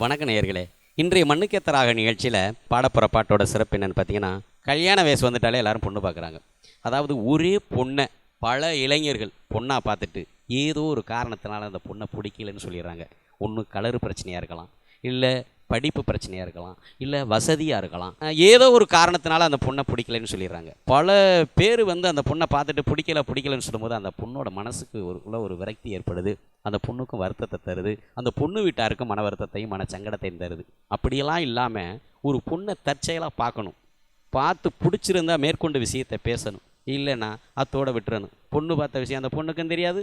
வணக்க நேயர்களே. இன்றைய மண்ணுக்கேத்தராக நிகழ்ச்சியில் பாடப்புற பாட்டோட சிறப்பு என்னென்னு பார்த்தீங்கன்னா கல்யாண வயசு வந்துட்டாலே எல்லாரும் பொண்ணு பார்க்குறாங்க அதாவது ஒரே பொண்ணை பல இளைஞர்கள் பொண்ணாக பார்த்துட்டு ஏதோ ஒரு காரணத்தினால அந்த பொண்ணை பிடிக்கலன்னு சொல்லிடுறாங்க. ஒன்று கலரு பிரச்சனையாக இருக்கலாம். இல்லை படிப்பு பிரச்சனையாக இருக்கலாம் இல்லை வசதியாக இருக்கலாம். ஏதோ ஒரு காரணத்தினால அந்த பொண்ணை பிடிக்கலன்னு சொல்லிடுறாங்க. பல பேர் வந்து அந்த பொண்ணை பார்த்துட்டு பிடிக்கல பிடிக்கலன்னு சொல்லும்போது அந்த பொண்ணோட மனசுக்கு ஒரு உள்ள ஒரு விரக்தி ஏற்படுது. அந்த பொண்ணுக்கும் வருத்தத்தை தருது. அந்த பொண்ணு வீட்டாருக்கும் மன வருத்தத்தையும் மன சங்கடத்தையும் தருது. அப்படியெல்லாம் இல்லாமல் ஒரு பொண்ணை தற்செயலாக பார்க்கணும். பார்த்து பிடிச்சிருந்தா மேற்கொண்டு விஷயத்தை பேசணும். இல்லைன்னா அத்தோட விட்டுறணும். பொண்ணு பார்த்த விஷயம் அந்த பொண்ணுக்கும் தெரியாது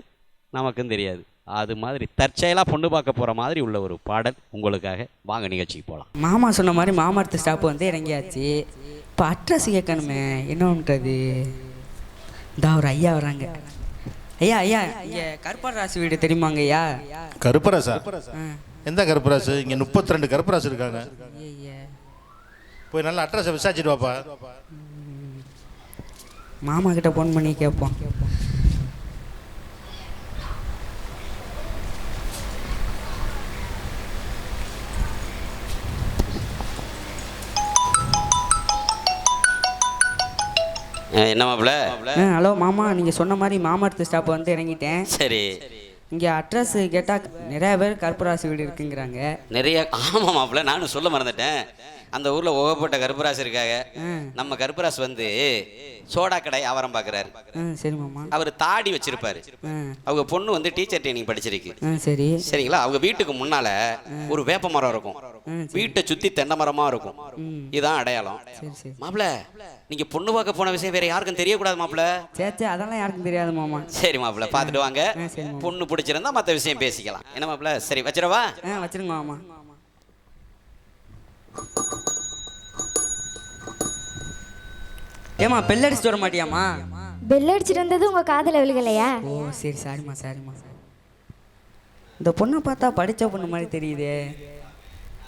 நமக்கும் தெரியாது. அது மாதிரி தற்செயலாக பொண்ணு பார்க்க போகிற மாதிரி உள்ள ஒரு பாடல் உங்களுக்காக. வாங்க நிகழ்ச்சிக்கு போகலாம் மாமா சொன்ன மாதிரி மாமரத்து ஸ்டாப் வந்து இறங்கியாச்சு. இப்போ அட்ரஸ் கேட்கணுமே என்ன பண்ணுறது இந்த ஒரு ஐயா வராங்க. ஐயா ஐயா இங்கே கருப்பாடு ராசி வீடு தெரியுமாங்க ஐயா? கருப்பராசா? எந்த கருப்பராசு? இங்க முப்பத்தி ரெண்டு கருப்பராசு இருக்காங்க. ஐயா போய் நல்ல அட்ரஸை விசாரிச்சுட்டு வாப்பா. மாமா கிட்ட ஃபோன் பண்ணி கேட்போம் என்ன மாப்பிள்ள ஹலோ மாமா நீங்கள் சொன்ன மாதிரி மாமரத்து ஸ்டாப் வந்து இறங்கிட்டேன். சரி. இங்கே அட்ரஸ் கேட்டால் நிறைய பேர் கருப்பராசி வீடு இருக்குங்கிறாங்க. நிறைய ஆமாம் மாப்பிள்ள நானும் சொல்ல மறந்துட்டேன். அந்த ஊரில் உகப்பட்ட கருப்பராசு இருக்காங்க. நம்ம கருப்பராசு வந்து சோடா கடை ஆவரம் பார்க்குறாரு சரி மாமா. அவர் தாடி வச்சிருப்பாரு. அவங்க பொண்ணு வந்து டீச்சர் ட்ரைனிங் படிச்சிருக்கு. சரி. சரிங்களா? அவங்க வீட்டுக்கு முன்னால ஒரு வேப்ப மரம் இருக்கும். வீட்டை சுத்தி தென்னை மரமா இருக்கும். இதுதான் அடையாளம். சரி சரி. மாப்பிள நீங்க பொண்ணு பார்க்க போன விஷயம் வேற யாருக்கும் தெரியக்கூடாது மாப்பிள சே அதெல்லாம் யாருக்கும் தெரியாது மாமா. சரி மாப்பிள பார்த்துட்டு வாங்க. பொண்ணு பிடிச்சிருந்தா மற்ற விஷயம் பேசிக்கலாம். என்ன மாப்பிள சரி வச்சிடவா? ஆ வச்சிருங்க மாமா. ஏமா பெல்லடிச்சுட்டு வர மாட்டியாமா பெல் அடிச்சிட்டு வந்தது உங்க காதுல விழுகலையா? ஓ சரி சாரிம்மா சாரிம்மா. இந்த பொண்ணை பார்த்தா படித்த பொண்ணு மாதிரி தெரியுதே.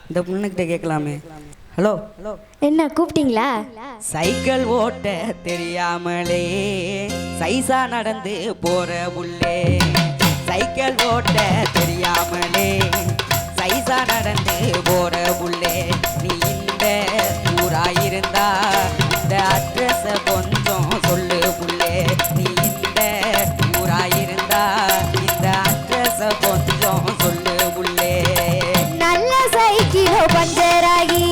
இந்த பொண்ணுக்கிட்ட கேட்கலாமே. ஹலோ? ஹலோ என்ன கூப்பிட்டீங்களா? சைக்கிள் ஓட்ட தெரியாமலே சைசா நடந்து போற புள்ளே சைக்கிள் ஓட்ட தெரியாமலே சைசா நடந்து போற உள்ளே நீ இந்த ஊராயிருந்தா இந்த அட்ரஸ கொஞ்சம் சொல்லு உள்ளே நீ இந்த ஊராயிருந்தா இந்த அட்ரஸ கொஞ்சம் சொல்லு உள்ளே நல்ல சைக்கிளோ பஞ்சராகி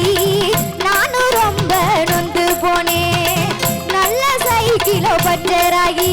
நானும் ரொம்ப நொந்து போனேன் நல்ல சைக்கிளோ பஞ்சராகி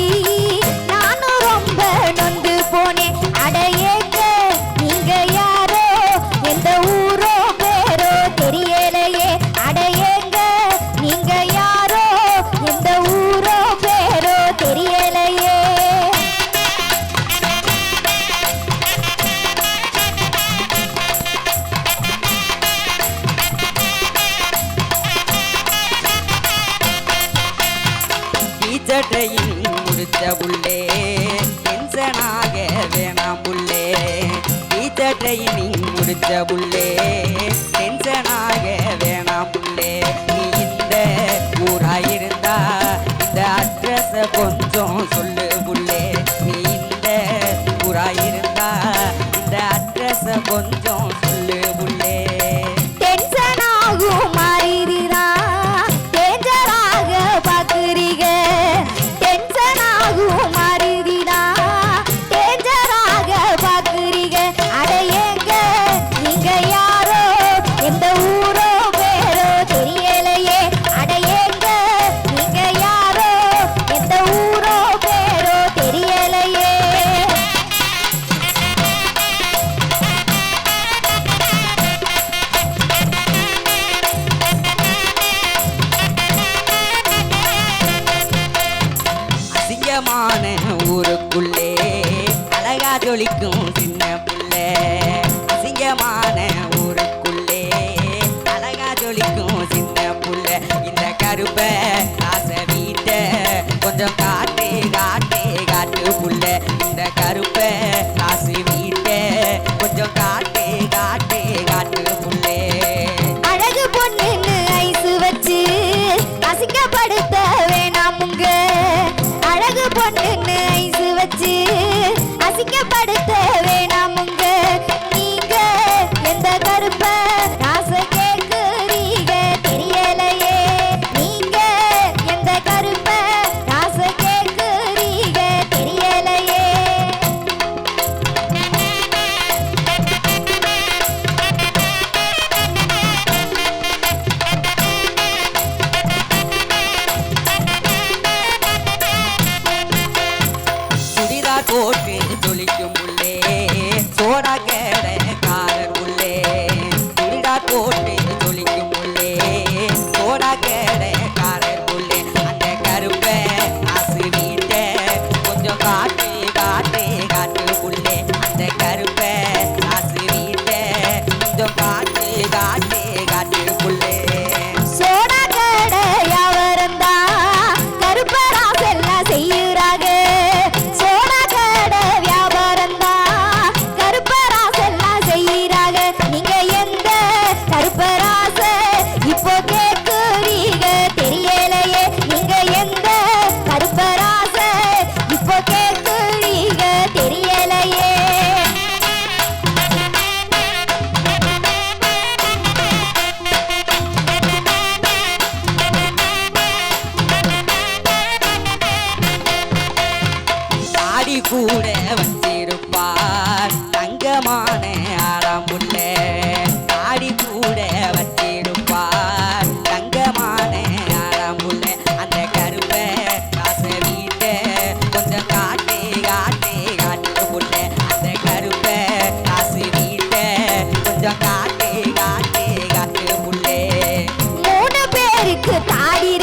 டீச்சட்டையும் முடிச்ச உள்ளே டென்ஷனாக வேணாம் புள்ளே. டீச்சட்டையும் முடிச்ச உள்ளே டென்ஷனாக வேணாம் உள்ளே நீ இந்த ஊராயிருந்தா இந்த அட்ரஸ கொஞ்சம் சொல்லு உள்ளே நீ இந்த ஊராயிருந்தா இந்த அட்ரஸ கொஞ்சம் கொஞ்சம் காட்டு காட்டு காட்டு புள்ள. இந்த கருப்பை காசு வீட்ட கொஞ்சம் காட்டு காட்டு காட்டு புள்ளே. அழகு பொண்ணுன்னு ஐசு வச்சு அசிங்கப்படுத்த வேணாம் உங்க. அழகு பொண்ணுன்னு ஐசு வச்சு அசிங்கப்படுத்த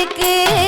நாட்டுக்கு